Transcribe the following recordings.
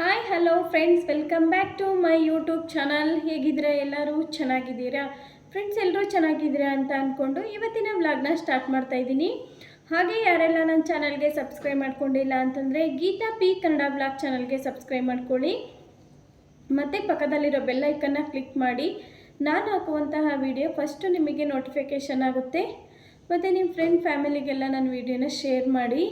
Hi hello friends welcome back to my YouTube channel ಹೇಗಿದ್ರೆ ಎಲ್ಲರೂ ಚೆನ್ನಾಗಿದ್ದೀರಾ? Friends ಎಲ್ಲರೂ ಚೆನ್ನಾಗಿದ್ದೀರಾ ಅಂತ ಅಂದ್ಕೊಂಡು ಇವತ್ತಿನ ವ್ಲಾಗ್ನ ಸ್ಟಾರ್ಟ್ ಮಾಡ್ತಾ ಇದ್ದೀನಿ. ಹಾಗೆ ಯಾರೆಲ್ಲ ನನ್ನ ಚಾನಲ್ಗೆ ಸಬ್ಸ್ಕ್ರೈಬ್ ಮಾಡ್ಕೊಂಡಿಲ್ಲ ಅಂತಂದರೆ ಗೀತಾ ಪಿ ಕನ್ನಡ ಬ್ಲಾಗ್ ಚಾನಲ್ಗೆ ಸಬ್ಸ್ಕ್ರೈಬ್ ಮಾಡ್ಕೊಳ್ಳಿ. ಮತ್ತು ಪಕ್ಕದಲ್ಲಿರೋ ಬೆಲ್ಲೈಕನ್ನ ಕ್ಲಿಕ್ ಮಾಡಿ. ನಾನು ಹಾಕುವಂತಹ ವಿಡಿಯೋ ಫಸ್ಟು ನಿಮಗೆ ನೋಟಿಫಿಕೇಷನ್ ಆಗುತ್ತೆ. ಮತ್ತು ನಿಮ್ಮ ಫ್ರೆಂಡ್ ಫ್ಯಾಮಿಲಿಗೆಲ್ಲ ನನ್ನ ವಿಡಿಯೋನ ಶೇರ್ ಮಾಡಿ.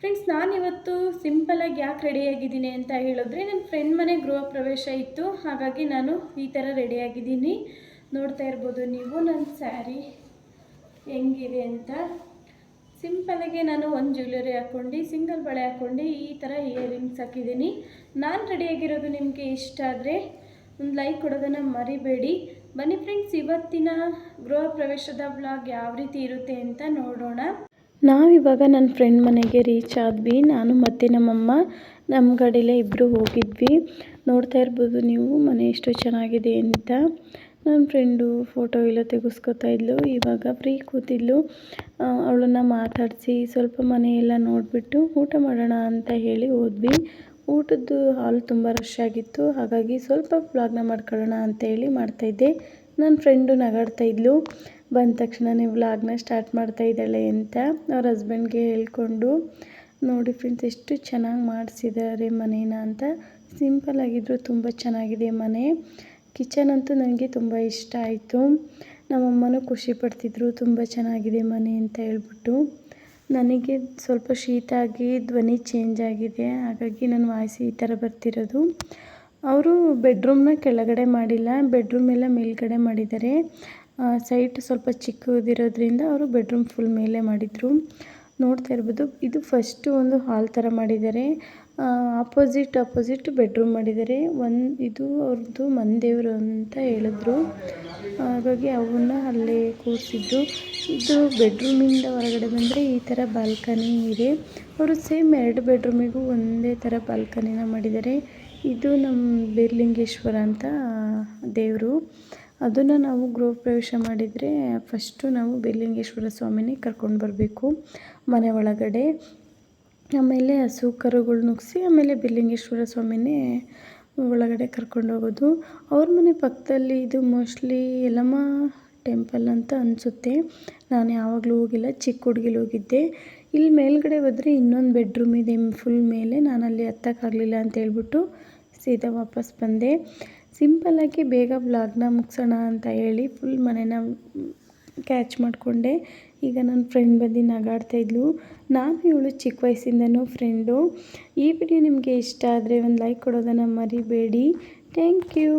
ಫ್ರೆಂಡ್ಸ್ ನಾನಿವತ್ತು ಸಿಂಪಲಾಗಿ ಯಾಕೆ ರೆಡಿಯಾಗಿದ್ದೀನಿ ಅಂತ ಹೇಳಿದ್ರೆ ನನ್ನ ಫ್ರೆಂಡ್ ಮನೆ ಗೃಹ ಪ್ರವೇಶ ಇತ್ತು. ಹಾಗಾಗಿ ನಾನು ಈ ಥರ ರೆಡಿಯಾಗಿದ್ದೀನಿ ನೋಡ್ತಾ ಇರ್ಬೋದು ನೀವು ನನ್ನ ಸ್ಯಾರಿ ಹೆಂಗಿದೆ ಅಂತ. ಸಿಂಪಲಾಗಿ ನಾನು ಒಂದು ಜ್ಯುವೆಲರಿ ಹಾಕ್ಕೊಂಡು ಸಿಂಗಲ್ ಬಳೆ ಹಾಕ್ಕೊಂಡು ಈ ಥರ ಇಯರಿಂಗ್ಸ್ ಹಾಕಿದ್ದೀನಿ. ನಾನು ರೆಡಿಯಾಗಿರೋದು ನಿಮಗೆ ಇಷ್ಟ ಆದರೆ ಒಂದು ಲೈಕ್ ಕೊಡೋದನ್ನು ಮರಿಬೇಡಿ. ಬನ್ನಿ ಫ್ರೆಂಡ್ಸ್ ಇವತ್ತಿನ ಗೃಹ ಪ್ರವೇಶದ ಬ್ಲಾಗ್ ಯಾವ ರೀತಿ ಇರುತ್ತೆ ಅಂತ ನೋಡೋಣ. ನಾವಿವಾಗ ನನ್ನ ಫ್ರೆಂಡ್ ಮನೆಗೆ ರೀಚ್ ಆದ್ವಿ. ನಾನು ಮತ್ತು ನಮ್ಮಮ್ಮ ನಮ್ಮ ಗಾಡಿಲೇ ಇಬ್ಬರು ಹೋಗಿದ್ವಿ. ನೋಡ್ತಾ ಇರ್ಬೋದು ನೀವು, ಮನೆ ಎಷ್ಟು ಚೆನ್ನಾಗಿದೆ ಅಂತ. ನನ್ನ ಫ್ರೆಂಡು ಫೋಟೋ ಎಲ್ಲ ತೆಗೆಸ್ಕೊತಾ ಇದ್ಲು. ಇವಾಗ ಫ್ರೀ ಕೂತಿದ್ಲು. ಅವಳನ್ನು ಮಾತಾಡಿಸಿ ಸ್ವಲ್ಪ ಮನೆಯೆಲ್ಲ ನೋಡಿಬಿಟ್ಟು ಊಟ ಮಾಡೋಣ ಅಂತ ಹೇಳಿ ಹೋದ್ವಿ. ಊಟದ್ದು ಹಾಲು ತುಂಬ ರಶ್ ಆಗಿತ್ತು. ಹಾಗಾಗಿ ಸ್ವಲ್ಪ ವ್ಲಾಗ್ನ ಮಾಡ್ಕೊಳ್ಳೋಣ ಅಂತ ಹೇಳಿ ಮಾಡ್ತಾಯಿದ್ದೆ ನನ್ನ ಫ್ರೆಂಡು ನಗಾಡ್ತಾ ಇದ್ಲು. ಬಂದ ತಕ್ಷಣ ನೀವು ವ್ಲಾಗ್ನ ಸ್ಟಾರ್ಟ್ ಮಾಡ್ತಾ ಇದ್ದಾಳೆ ಅಂತ ಅವ್ರ ಹಸ್ಬೆಂಡ್ಗೆ ಹೇಳ್ಕೊಂಡು, ನೋಡಿ ಫ್ರೆಂಡ್ಸ್ ಎಷ್ಟು ಚೆನ್ನಾಗಿ ಮಾಡಿಸಿದ್ದಾರೆ ಮನೇನ ಅಂತ. ಸಿಂಪಲ್ ಆಗಿದ್ರು ತುಂಬ ಚೆನ್ನಾಗಿದೆ ಮನೆ. ಕಿಚನ್ ಅಂತೂ ನನಗೆ ತುಂಬ ಇಷ್ಟ ಆಯಿತು. ನಮ್ಮಮ್ಮನೂ ಖುಷಿ ಪಡ್ತಿದ್ರು, ತುಂಬ ಚೆನ್ನಾಗಿದೆ ಮನೆ ಅಂತ ಹೇಳ್ಬಿಟ್ಟು. ನನಗೆ ಸ್ವಲ್ಪ ಶೀತ ಆಗಿ ಧ್ವನಿ ಚೇಂಜ್ ಆಗಿದೆ, ಹಾಗಾಗಿ ನನ್ನ ವಾಯ್ಸ್ ಈ ಥರ ಬರ್ತಿರೋದು. ಅವರು ಬೆಡ್ರೂಮ್ನ ಕೆಳಗಡೆ ಮಾಡಿಲ್ಲ ಬೆಡ್ರೂಮ್ ಎಲ್ಲ ಮೇಲ್ಗಡೆ ಮಾಡಿದ್ದಾರೆ. ಸೈಟ್ ಸ್ವಲ್ಪ ಚಿಕ್ಕದಿರೋದ್ರಿಂದ ಅವರು ಬೆಡ್ರೂಮ್ ಫುಲ್ ಮೇಲೆ ಮಾಡಿದರು. ನೋಡ್ತಾ ಇರ್ಬೋದು, ಇದು ಫಸ್ಟು ಒಂದು ಹಾಲ್ ಥರ ಮಾಡಿದ್ದಾರೆ. ಆಪೋಸಿಟ್ ಆಪೋಸಿಟ್ ಬೆಡ್ರೂಮ್ ಮಾಡಿದ್ದಾರೆ. ಒಂದು, ಇದು ಅವ್ರದ್ದು ಮನೆದೇವ್ರು ಅಂತ ಹೇಳಿದ್ರು. ಹಾಗಾಗಿ ಅವನ್ನ ಅಲ್ಲೇ ಕೂರಿಸಿದ್ರು. ಇದು ಬೆಡ್ರೂಮಿಂದ ಹೊರಗಡೆ ಬಂದರೆ ಈ ಥರ ಬಾಲ್ಕನಿ ಇದೆ. ಅವರು ಸೇಮ್ ಎರಡು ಬೆಡ್ರೂಮಿಗೂ ಒಂದೇ ಥರ ಬಾಲ್ಕನಿನ ಮಾಡಿದ್ದಾರೆ. ಇದು ನಮ್ಮ ಬೀರ್ಲಿಂಗೇಶ್ವರ ಅಂತ ದೇವರು. ಅದನ್ನು ನಾವು ಗೃಹ ಪ್ರವೇಶ ಮಾಡಿದರೆ ಫಸ್ಟು ನಾವು ಬಿಲ್ಲಿಂಗೇಶ್ವರ ಸ್ವಾಮಿನೇ ಕರ್ಕೊಂಡು ಬರಬೇಕು. ಮನೆ ಒಳಗಡೆ. ಆಮೇಲೆ ಹಸು ಕರುಗಳು ನುಗ್ಸಿ ಆಮೇಲೆ ಬಿಲ್ಲಿಂಗೇಶ್ವರ ಸ್ವಾಮಿನೇ ಒಳಗಡೆ ಕರ್ಕೊಂಡು ಹೋಗೋದು. ಅವ್ರ ಮನೆ ಪಕ್ಕದಲ್ಲಿ ಇದು ಮೋಸ್ಟ್ಲಿ ಯಲಮ್ಮ ಟೆಂಪಲ್ ಅಂತ ಅನಿಸುತ್ತೆ. ನಾನು ಯಾವಾಗಲೂ ಹೋಗಿಲ್ಲ, ಚಿಕ್ಕ ಹುಡುಗಿಲಿ ಹೋಗಿದ್ದೆ. ಇಲ್ಲಿ ಮೇಲ್ಗಡೆ ಹೋದರೆ ಇನ್ನೊಂದು ಬೆಡ್ರೂಮ್ ಇದೆ ಫುಲ್ ಮೇಲೆ. ನಾನು ಅಲ್ಲಿ ಹತ್ತಕ್ಕಾಗಲಿಲ್ಲ ಅಂತ ಹೇಳ್ಬಿಟ್ಟು ಸೀದಾ ವಾಪಸ್ ಬಂದೆ. ಸಿಂಪಲ್ಲಾಗಿ ಬೇಗ ವ್ಲಾಗ್ನ ಮುಗಿಸೋಣ ಅಂತ ಹೇಳಿ ಫುಲ್ ಮನೇನ ಕ್ಯಾಚ್ ಮಾಡಿಕೊಂಡೆ. ಈಗ ನನ್ನ ಫ್ರೆಂಡ್ ಬಂದು ನಗಾಡ್ತಾ ಇದ್ಲು. ನಾನು ಇವಳು ಚಿಕ್ಕ ವಯಸ್ಸಿಂದನೂ ಫ್ರೆಂಡು ಈ ವಿಡಿಯೋ ನಿಮಗೆ ಇಷ್ಟ ಆದರೆ ಒಂದು ಲೈಕ್ ಕೊಡೋದನ್ನು ಮರಿಬೇಡಿ. Thank you